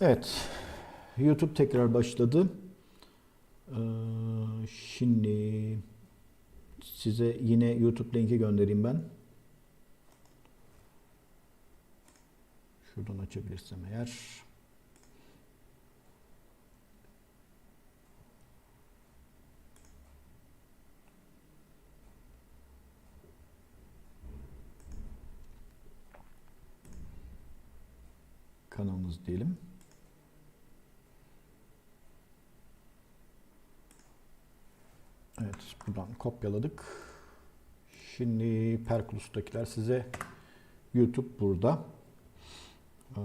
Evet. YouTube tekrar başladı. Ee, şimdi size yine YouTube linki göndereyim ben. Şuradan açabilirsem eğer. Kanalımız diyelim. Evet, buradan kopyaladık. Şimdi Perkulus'takiler size YouTube burada. Ee,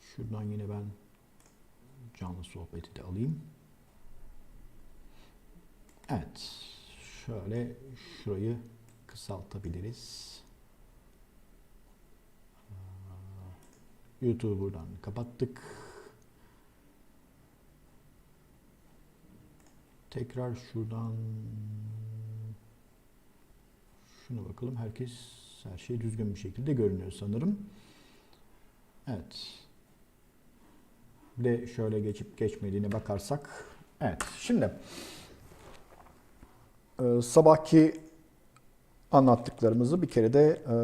Şuradan yine ben canlı sohbeti de alayım. Evet. Şöyle şurayı kısaltabiliriz. YouTube'u buradan kapattık. Tekrar şuradan şuna bakalım. Herkes her şey düzgün bir şekilde görünüyor sanırım. Evet. Bir de şöyle geçip geçmediğine bakarsak. Evet. Şimdi e, sabahki anlattıklarımızı bir kere de e,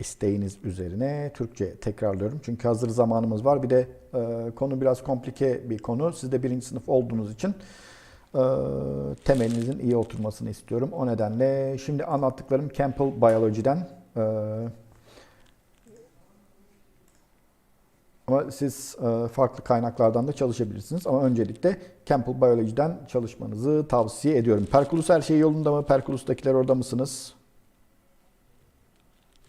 isteğiniz üzerine Türkçe tekrarlıyorum. Çünkü hazır zamanımız var. Bir de e, konu biraz komplike bir konu. Siz de birinci sınıf olduğunuz için e, temelinizin iyi oturmasını istiyorum. O nedenle şimdi anlattıklarım Campbell Biology'den. E, ama siz e, farklı kaynaklardan da çalışabilirsiniz. Ama öncelikle Campbell Biology'den çalışmanızı tavsiye ediyorum. Perkulus her şey yolunda mı? Perkulus'takiler orada mısınız?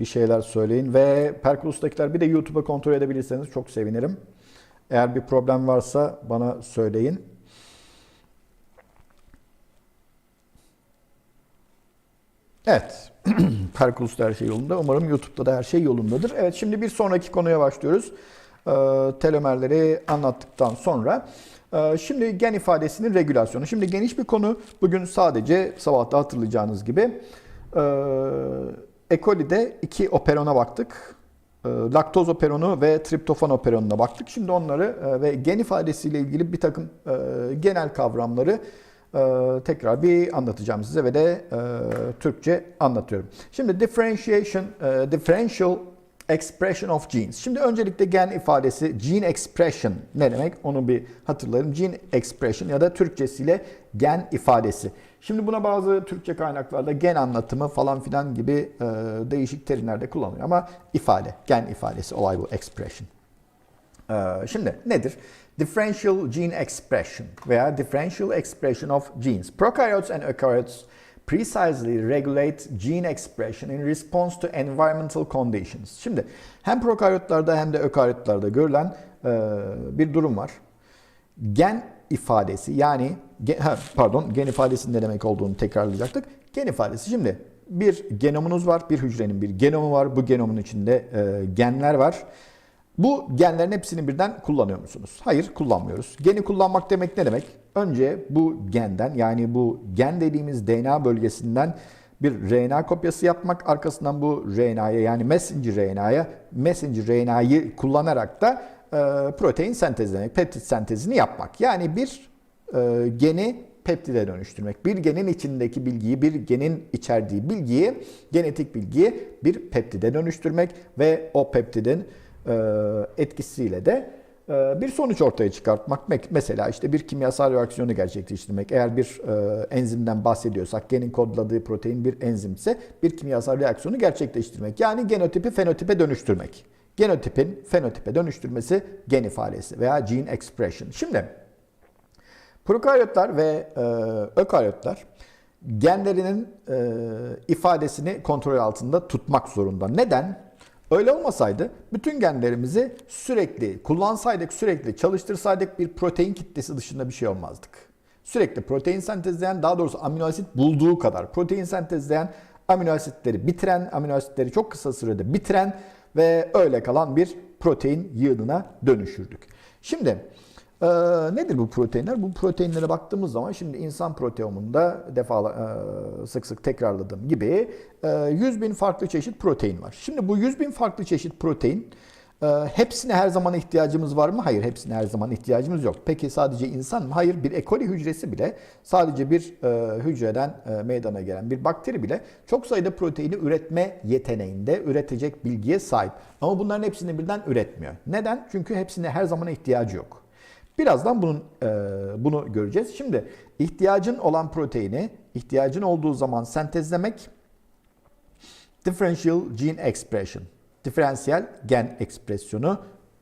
Bir şeyler söyleyin. Ve Perkulus'takiler bir de YouTube'a kontrol edebilirseniz çok sevinirim. Eğer bir problem varsa bana söyleyin. Evet. Perkulus'ta her şey yolunda. Umarım YouTube'da da her şey yolundadır. Evet şimdi bir sonraki konuya başlıyoruz. Ee, telomerleri anlattıktan sonra. Ee, şimdi gen ifadesinin regülasyonu. Şimdi geniş bir konu. Bugün sadece sabahta hatırlayacağınız gibi. Ee, e. coli'de iki operona baktık. E, laktoz operonu ve triptofan operonuna baktık. Şimdi onları e, ve gen ifadesiyle ilgili bir takım e, genel kavramları tekrar bir anlatacağım size ve de Türkçe anlatıyorum. Şimdi differentiation, differential expression of genes. Şimdi öncelikle gen ifadesi gene expression ne demek onu bir hatırlayalım. Gene expression ya da Türkçesiyle gen ifadesi. Şimdi buna bazı Türkçe kaynaklarda gen anlatımı falan filan gibi e, değişik terimlerde kullanılıyor ama ifade, gen ifadesi olay bu expression. E, şimdi nedir? Differential gene expression veya differential expression of genes. Prokaryotes and eukaryotes precisely regulate gene expression in response to environmental conditions. Şimdi hem prokaryotlarda hem de ökaryotlarda görülen e, bir durum var. Gen ifadesi yani pardon gen ifadesinin ne demek olduğunu tekrarlayacaktık. Gen ifadesi şimdi bir genomunuz var, bir hücrenin bir genomu var. Bu genomun içinde e, genler var. Bu genlerin hepsini birden kullanıyor musunuz? Hayır, kullanmıyoruz. Geni kullanmak demek ne demek? Önce bu genden yani bu gen dediğimiz DNA bölgesinden bir RNA kopyası yapmak, arkasından bu RNA'ya yani messenger RNA'ya messenger RNA'yı kullanarak da protein sentezlemek, peptit sentezini yapmak. Yani bir e, geni peptide dönüştürmek. Bir genin içindeki bilgiyi, bir genin içerdiği bilgiyi, genetik bilgiyi bir peptide dönüştürmek ve o peptidin e, etkisiyle de e, bir sonuç ortaya çıkartmak. Mesela işte bir kimyasal reaksiyonu gerçekleştirmek. Eğer bir e, enzimden bahsediyorsak, genin kodladığı protein bir enzimse bir kimyasal reaksiyonu gerçekleştirmek. Yani genotipi fenotipe dönüştürmek. Genotipin fenotipe dönüştürmesi gen ifadesi veya gene expression. Şimdi prokaryotlar ve e, ökaryotlar genlerinin e, ifadesini kontrol altında tutmak zorunda. Neden? Öyle olmasaydı bütün genlerimizi sürekli kullansaydık, sürekli çalıştırsaydık bir protein kitlesi dışında bir şey olmazdık. Sürekli protein sentezleyen, daha doğrusu amino asit bulduğu kadar protein sentezleyen, amino asitleri bitiren, amino asitleri çok kısa sürede bitiren ve öyle kalan bir protein yığınına dönüşürdük. Şimdi Ee, nedir bu proteinler? Bu proteinlere baktığımız zaman şimdi insan proteomunda defa e, sık sık tekrarladığım gibi e, 100 bin farklı çeşit protein var. Şimdi bu 100 bin farklı çeşit protein e, hepsine her zaman ihtiyacımız var mı? Hayır, hepsine her zaman ihtiyacımız yok. Peki sadece insan mı? Hayır, bir E. coli hücresi bile sadece bir e, hücreden e, meydana gelen bir bakteri bile çok sayıda proteini üretme yeteneğinde, üretecek bilgiye sahip. Ama bunların hepsini birden üretmiyor. Neden? Çünkü hepsine her zaman ihtiyacı yok. Birazdan bunun e, bunu göreceğiz. Şimdi ihtiyacın olan proteini ihtiyacın olduğu zaman sentezlemek differential gene expression, diferansiyel gen ekspresyonu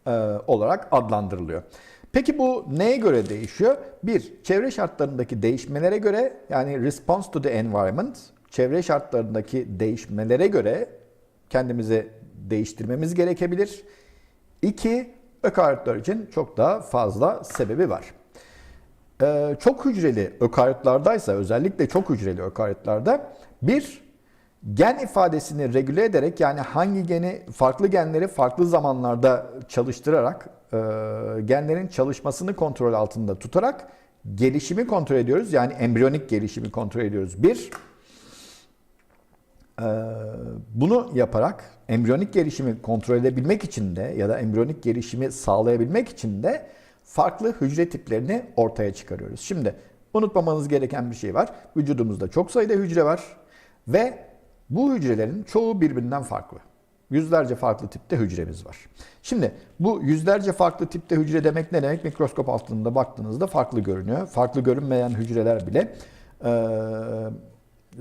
e, olarak adlandırılıyor. Peki bu neye göre değişiyor? Bir, çevre şartlarındaki değişmelere göre yani response to the environment, çevre şartlarındaki değişmelere göre kendimizi değiştirmemiz gerekebilir. İki, ökaryotlar için çok daha fazla sebebi var. Ee, çok hücreli ökaryotlardaysa özellikle çok hücreli ökaryotlarda bir gen ifadesini regüle ederek yani hangi geni farklı genleri farklı zamanlarda çalıştırarak e, genlerin çalışmasını kontrol altında tutarak gelişimi kontrol ediyoruz. Yani embriyonik gelişimi kontrol ediyoruz. Bir, e, bunu yaparak embriyonik gelişimi kontrol edebilmek için de ya da embriyonik gelişimi sağlayabilmek için de farklı hücre tiplerini ortaya çıkarıyoruz. Şimdi unutmamanız gereken bir şey var. Vücudumuzda çok sayıda hücre var ve bu hücrelerin çoğu birbirinden farklı. Yüzlerce farklı tipte hücremiz var. Şimdi bu yüzlerce farklı tipte hücre demek ne demek? Mikroskop altında baktığınızda farklı görünüyor. Farklı görünmeyen hücreler bile e,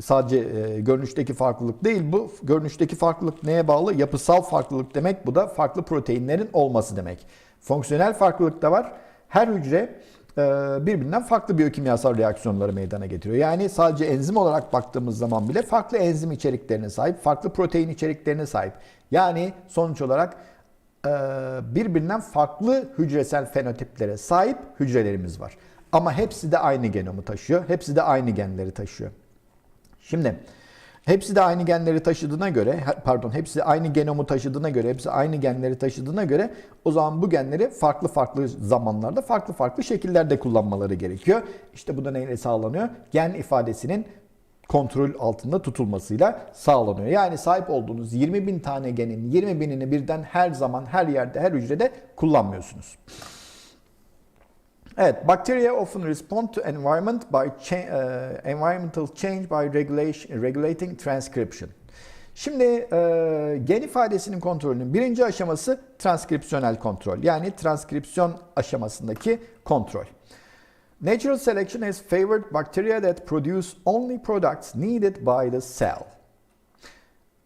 sadece e, görünüşteki farklılık değil bu. Görünüşteki farklılık neye bağlı? Yapısal farklılık demek. Bu da farklı proteinlerin olması demek. Fonksiyonel farklılık da var. Her hücre birbirinden farklı biyokimyasal reaksiyonları meydana getiriyor. Yani sadece enzim olarak baktığımız zaman bile farklı enzim içeriklerine sahip, farklı protein içeriklerine sahip. Yani sonuç olarak e, birbirinden farklı hücresel fenotiplere sahip hücrelerimiz var. Ama hepsi de aynı genomu taşıyor. Hepsi de aynı genleri taşıyor. Şimdi hepsi de aynı genleri taşıdığına göre, pardon hepsi aynı genomu taşıdığına göre, hepsi aynı genleri taşıdığına göre o zaman bu genleri farklı farklı zamanlarda, farklı farklı şekillerde kullanmaları gerekiyor. İşte bu da neyle sağlanıyor? Gen ifadesinin kontrol altında tutulmasıyla sağlanıyor. Yani sahip olduğunuz 20 bin tane genin 20 binini birden her zaman, her yerde, her hücrede kullanmıyorsunuz. Evet, bacteria often respond to environment by cha- uh, environmental change by regulation, regulating transcription. Şimdi e, gen ifadesinin kontrolünün birinci aşaması transkripsiyonel kontrol. Yani transkripsiyon aşamasındaki kontrol. Natural selection has favored bacteria that produce only products needed by the cell.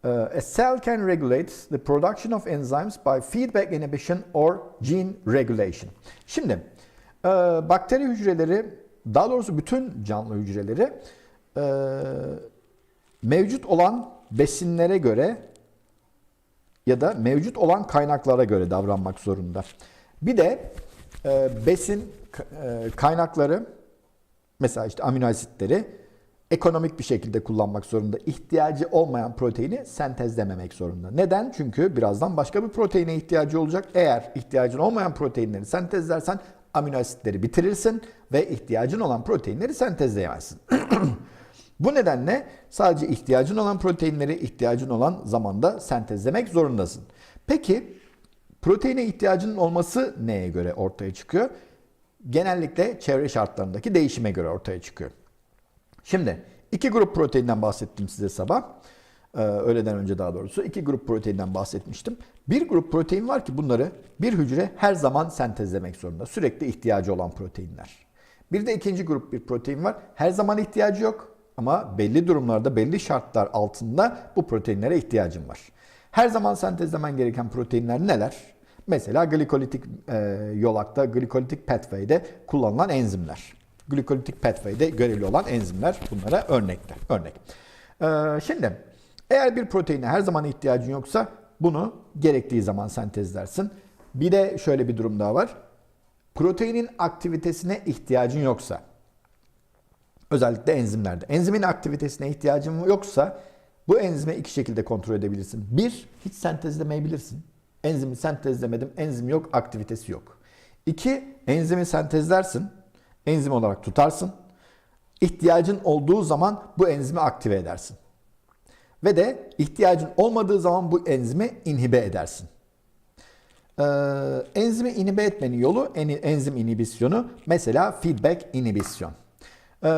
Uh, a cell can regulate the production of enzymes by feedback inhibition or gene regulation. Şimdi e, bakteri hücreleri, daha doğrusu bütün canlı hücreleri e, mevcut olan besinlere göre ya da mevcut olan kaynaklara göre davranmak zorunda. Bir de e, besin e, kaynakları mesela işte amino asitleri ekonomik bir şekilde kullanmak zorunda. İhtiyacı olmayan proteini sentezlememek zorunda. Neden? Çünkü birazdan başka bir proteine ihtiyacı olacak. Eğer ihtiyacın olmayan proteinleri sentezlersen amino asitleri bitirirsin ve ihtiyacın olan proteinleri sentezleyemezsin. Bu nedenle sadece ihtiyacın olan proteinleri ihtiyacın olan zamanda sentezlemek zorundasın. Peki proteine ihtiyacının olması neye göre ortaya çıkıyor? Genellikle çevre şartlarındaki değişime göre ortaya çıkıyor. Şimdi iki grup proteinden bahsettim size sabah. Ee, öğleden önce daha doğrusu iki grup proteinden bahsetmiştim. Bir grup protein var ki bunları bir hücre her zaman sentezlemek zorunda. Sürekli ihtiyacı olan proteinler. Bir de ikinci grup bir protein var. Her zaman ihtiyacı yok ama belli durumlarda, belli şartlar altında bu proteinlere ihtiyacım var. Her zaman sentezlemen gereken proteinler neler? Mesela glikolitik e, yolakta, glikolitik pathway'de kullanılan enzimler. Glikolitik pathway'de görevli olan enzimler bunlara örnekler. Örnek. Ee, şimdi eğer bir proteine her zaman ihtiyacın yoksa bunu gerektiği zaman sentezlersin. Bir de şöyle bir durum daha var. Proteinin aktivitesine ihtiyacın yoksa özellikle enzimlerde. Enzimin aktivitesine ihtiyacın yoksa bu enzimi iki şekilde kontrol edebilirsin. Bir, hiç sentezlemeyebilirsin. Enzimi sentezlemedim, enzim yok, aktivitesi yok. İki, enzimi sentezlersin. Enzim olarak tutarsın. İhtiyacın olduğu zaman bu enzimi aktive edersin. Ve de ihtiyacın olmadığı zaman bu enzimi inhibe edersin. Ee, enzimi inhibe etmenin yolu en- enzim inhibisyonu mesela feedback inhibisyon. Ee,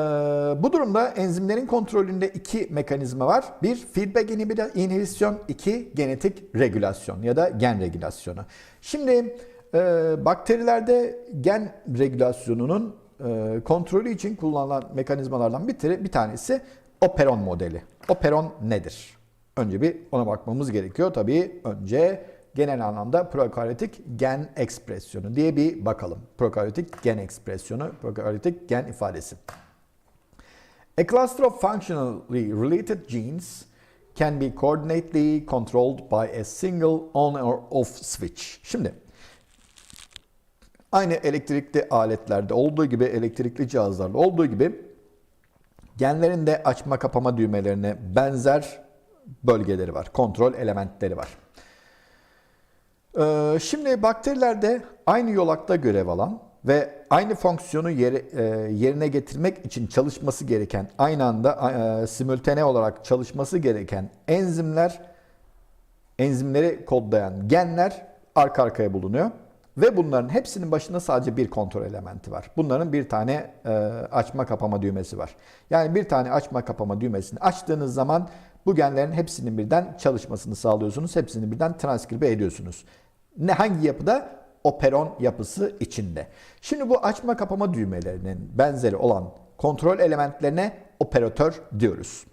bu durumda enzimlerin kontrolünde iki mekanizma var. Bir feedback inhibi- inhibisyon, iki genetik regülasyon ya da gen regülasyonu. Şimdi e, bakterilerde gen regülasyonunun e, kontrolü için kullanılan mekanizmalardan bir, bir tanesi operon modeli. Operon nedir? Önce bir ona bakmamız gerekiyor. Tabii önce genel anlamda prokaryotik gen ekspresyonu diye bir bakalım. Prokaryotik gen ekspresyonu, prokaryotik gen ifadesi. A cluster of functionally related genes can be coordinately controlled by a single on or off switch. Şimdi aynı elektrikli aletlerde olduğu gibi, elektrikli cihazlarda olduğu gibi genlerin de açma kapama düğmelerine benzer bölgeleri var. Kontrol elementleri var. Ee, Şimdi bakterilerde aynı yolakta görev alan ve aynı fonksiyonu e, yerine getirmek için çalışması gereken, aynı anda e, simültane olarak çalışması gereken enzimler, enzimleri kodlayan genler arka arkaya bulunuyor. Ve bunların hepsinin başında sadece bir kontrol elementi var. Bunların bir tane e, açma kapama düğmesi var. Yani bir tane açma kapama düğmesini açtığınız zaman bu genlerin hepsinin birden çalışmasını sağlıyorsunuz. Hepsini birden transkribe ediyorsunuz. Ne hangi yapıda? Operon yapısı içinde. Şimdi bu açma kapama düğmelerinin benzeri olan kontrol elementlerine operatör diyoruz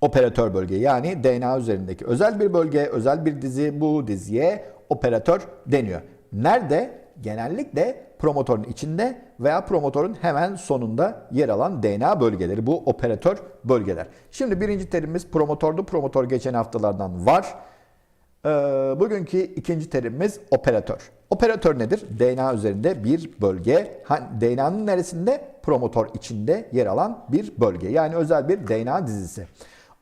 operatör bölge yani DNA üzerindeki özel bir bölge, özel bir dizi bu diziye operatör deniyor. Nerede? Genellikle promotörün içinde veya promotörün hemen sonunda yer alan DNA bölgeleri bu operatör bölgeler. Şimdi birinci terimimiz promotördü. Promotör geçen haftalardan var. Ee, bugünkü ikinci terimimiz operatör. Operatör nedir? DNA üzerinde bir bölge. DNA'nın neresinde? Promotör içinde yer alan bir bölge. Yani özel bir DNA dizisi.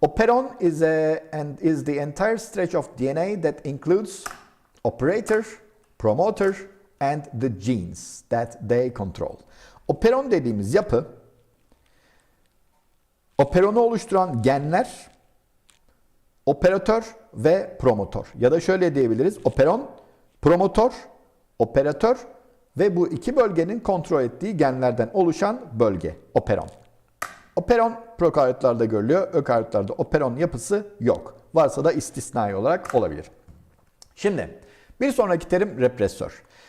Operon is, a, and is the entire stretch of DNA that includes operator, promoter and the genes that they control. Operon dediğimiz yapı operonu oluşturan genler operatör ve promotör. Ya da şöyle diyebiliriz. Operon, promotör, operatör ve bu iki bölgenin kontrol ettiği genlerden oluşan bölge. Operon. Operon prokaryotlarda görülüyor. Ökaryotlarda operon yapısı yok. Varsa da istisnai olarak olabilir. Şimdi bir sonraki terim represör.